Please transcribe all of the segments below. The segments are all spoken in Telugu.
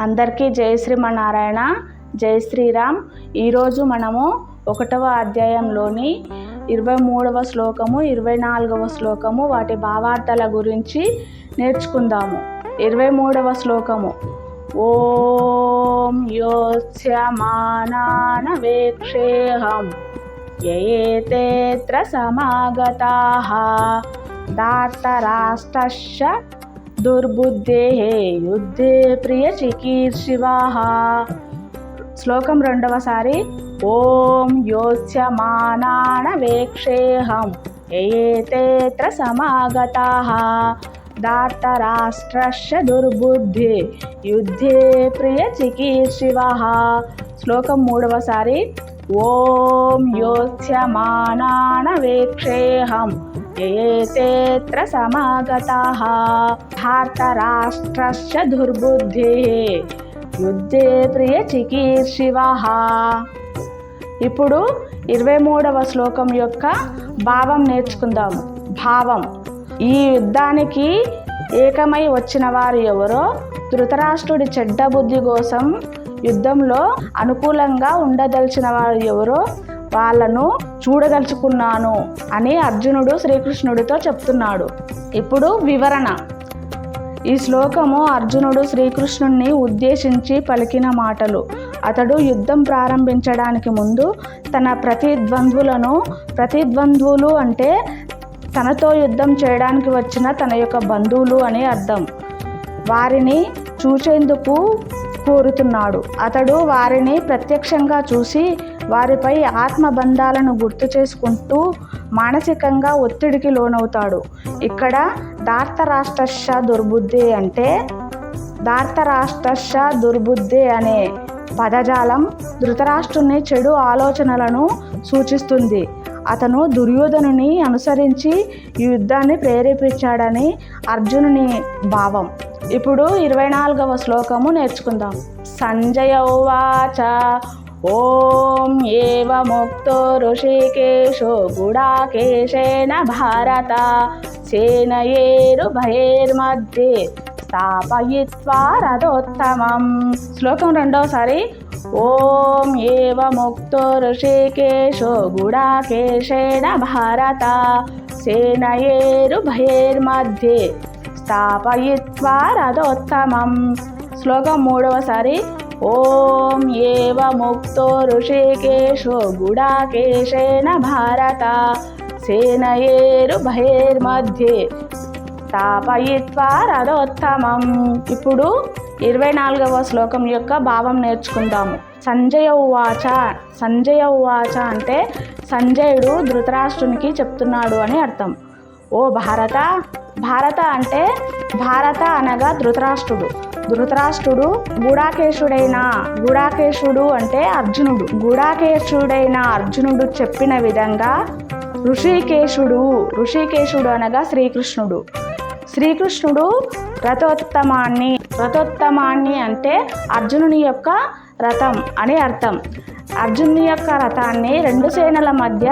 అందరికీ జై శ్రీమనారాయణ జై శ్రీరామ్. ఈరోజు మనము ఒకటవ అధ్యాయంలోని ఇరవై మూడవ శ్లోకము ఇరవై నాలుగవ శ్లోకము వాటి భావార్థాల గురించి నేర్చుకుందాము. ఇరవై మూడవ శ్లోకము. ఓం యోత్స్యమానాన వేక్షేహం. యయేతేత్ర సమాగతాః. దార్తరాష్ట్రశ్చ దుర్బుద్ధే యుద్ధే ప్రియ చికీర్షివాః శ్లోకం రెండవసారి ఓం యోత్స్యమానాన వేక్షేహం ఏతేత్ర సమాగతాః. దాతరాష్ట్రస్య దుర్బుద్ధి యుద్ధే ప్రియ చికీర్షివః శ్లోకం మూడవసారి ఓం యోత్స్యమానాన వేక్షేహం ఏతేత్ర సమాగతాః భారతరాష్ట్రశ్చ దుర్బుద్ధిः యుద్ధే ప్రియ చికీర్షివః ఇప్పుడు ఇరవై మూడవ శ్లోకం యొక్క భావం నేర్చుకుందాం భావం. ఈ యుద్ధానికి ఏకమై వచ్చిన వారు ఎవరో? ధృతరాష్ట్రుడి చెడ్డ బుద్ధి కోసం యుద్ధంలో అనుకూలంగా ఉండదలిచిన వారు ఎవరో? వాళ్ళను చూడదలుచుకున్నాను అని అర్జునుడు శ్రీకృష్ణుడితో చెప్తున్నాడు. ఇప్పుడు వివరణ. ఈ శ్లోకము అర్జునుడు శ్రీకృష్ణుణ్ణి ఉద్దేశించి పలికిన మాటలు. అతడు యుద్ధం ప్రారంభించడానికి ముందు తన ప్రతిద్వంద్వులను ప్రతిద్వంద్వులు అంటే తనతో యుద్ధం చేయడానికి వచ్చిన తన యొక్క బంధువులు అని అర్థం. వారిని చూసేందుకు కోరుతున్నాడు. అతడు వారిని ప్రత్యక్షంగా చూసి వారిపై ఆత్మబంధాలను గుర్తు చేసుకుంటూ మానసికంగా ఒత్తిడికి లోనవుతాడు. ఇక్కడ దార్తరాష్ట్రష దుర్బుద్ధి అంటే దార్తరాష్ట్రష దుర్బుద్ధి అనే పదజాలం ధృతరాష్ట్రుని చెడు ఆలోచనలను సూచిస్తుంది. అతను దుర్యోధనుని అనుసరించి ఈ యుద్ధాన్ని ప్రేరేపించాడని అర్జునుని భావం. ఇప్పుడు ఇరవై నాలుగవ శ్లోకము నేర్చుకుందాం. సంజయ ఉవాచ ॐ एव मुक्तो ऋषिकेशो गुडाकेशेन भारत సేనయేరుభయేర్మధ్యే స్థాపయిత్వా రథోత్తమం. శ్లోకం రెండోసారి. ఓం ఏవ ముక్తో ఋషికేశో గుడాకేశేణ భారత. సేనయేరుభయేర్మధ్యే స్థాపయిత్వా రథోత్తమం. శ్లోకం మూడవసారి ॐ एव मुक्तो భారత गुडाकेशेन भारत। సేనయేరుభైర్మధ్యే స్థాపయిత్వా రథోత్తమం ఇప్పుడు ఇరవై నాలుగవ శ్లోకం యొక్క భావం నేర్చుకుందాము. సంజయ ఉవాచ సంజయ ఉవాచ అంటే సంజయుడు ధృతరాష్ట్రునికి చెప్తున్నాడు అని అర్థం. ఓ భారత భారత అంటే భారత అనగా ధృతరాష్ట్రుడు. ధృతరాష్ట్రుడు గుడాకేశుడైన గూడాకేశుడు అంటే అర్జునుడు. గూడాకేశుడైన అర్జునుడు చెప్పిన విధంగా ఋషికేశుడు ఋషికేశుడు అనగా శ్రీకృష్ణుడు. శ్రీకృష్ణుడు రథోత్తమాన్ని రథోత్తమాన్ని అంటే అర్జునుని యొక్క రథం అని అర్థం. అర్జునుని యొక్క రథాన్ని రెండు సేనల మధ్య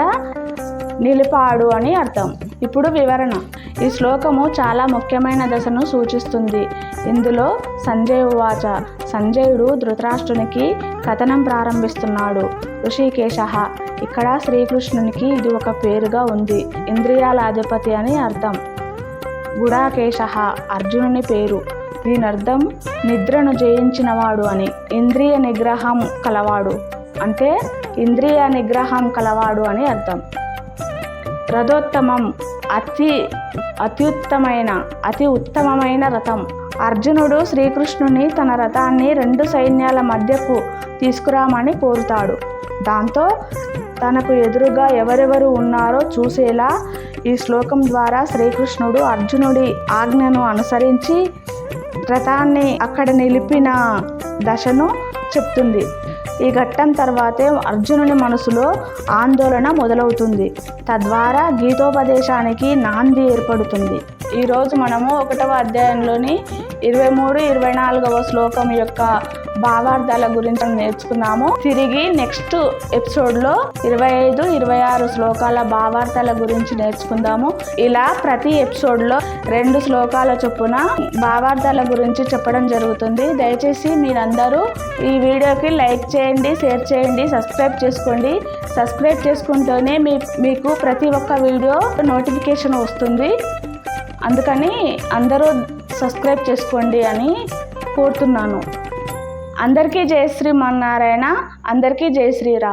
నిలిపాడు అని అర్థం. ఇప్పుడు వివరణ. ఈ శ్లోకము చాలా ముఖ్యమైన దశను సూచిస్తుంది. ఇందులో సంజయ్ ఉవాచ సంజయుడు ధృతరాష్ట్రునికి కథనం ప్రారంభిస్తున్నాడు. ఋషికేశ ఇక్కడ శ్రీకృష్ణునికి ఇది ఒక పేరుగా ఉంది. ఇంద్రియాల అధిపతి అని అర్థం. గుడాకేశ అర్జునుని పేరు. దీని అర్థం నిద్రను జయించినవాడు అని. ఇంద్రియ నిగ్రహం కలవాడు. అంటే ఇంద్రియ నిగ్రహం కలవాడు అని అర్థం. రథోత్తమం. అతి అత్యుత్తమైన అతి ఉత్తమమైన రథం. అర్జునుడు శ్రీకృష్ణుని తన రథాన్ని రెండు సైన్యాల మధ్యకు తీసుకురామని కోరుతాడు. దాంతో తనకు ఎదురుగా ఎవరెవరు ఉన్నారో చూసేలా ఈ శ్లోకం ద్వారా శ్రీకృష్ణుడు అర్జునుడి ఆజ్ఞను అనుసరించి రథాన్ని అక్కడ నిలిపిన దశను చెప్తుంది. ఈ ఘట్టం తర్వాతే అర్జునుని మనసులో ఆందోళన మొదలవుతుంది. తద్వారా గీతోపదేశానికి నాంది ఏర్పడుతుంది. ఈరోజు మనము ఒకటవ అధ్యాయంలోని ఇరవై మూడు ఇరవై నాలుగవ శ్లోకం యొక్క భావార్థాల గురించి నేర్చుకున్నాము. తిరిగి నెక్స్ట్ ఎపిసోడ్లో ఇరవై ఐదు ఇరవై ఆరు శ్లోకాల భావార్థాల గురించి నేర్చుకుందాము. ఇలా ప్రతి ఎపిసోడ్లో రెండు శ్లోకాల చొప్పున భావార్థాల గురించి చెప్పడం జరుగుతుంది. దయచేసి మీరందరూ ఈ వీడియోకి లైక్ చేయండి షేర్ చేయండి సబ్స్క్రైబ్ చేసుకోండి. సబ్స్క్రైబ్ చేసుకుంటేనే మీ మీకు ప్రతి ఒక్క వీడియో నోటిఫికేషన్ వస్తుంది. అందుకని అందరూ సబ్స్క్రైబ్ చేసుకోండి అని కోరుతున్నాను. అందరికీ జయ శ్రీమన్నారాయణ అందరికీ జై శ్రీరామ్.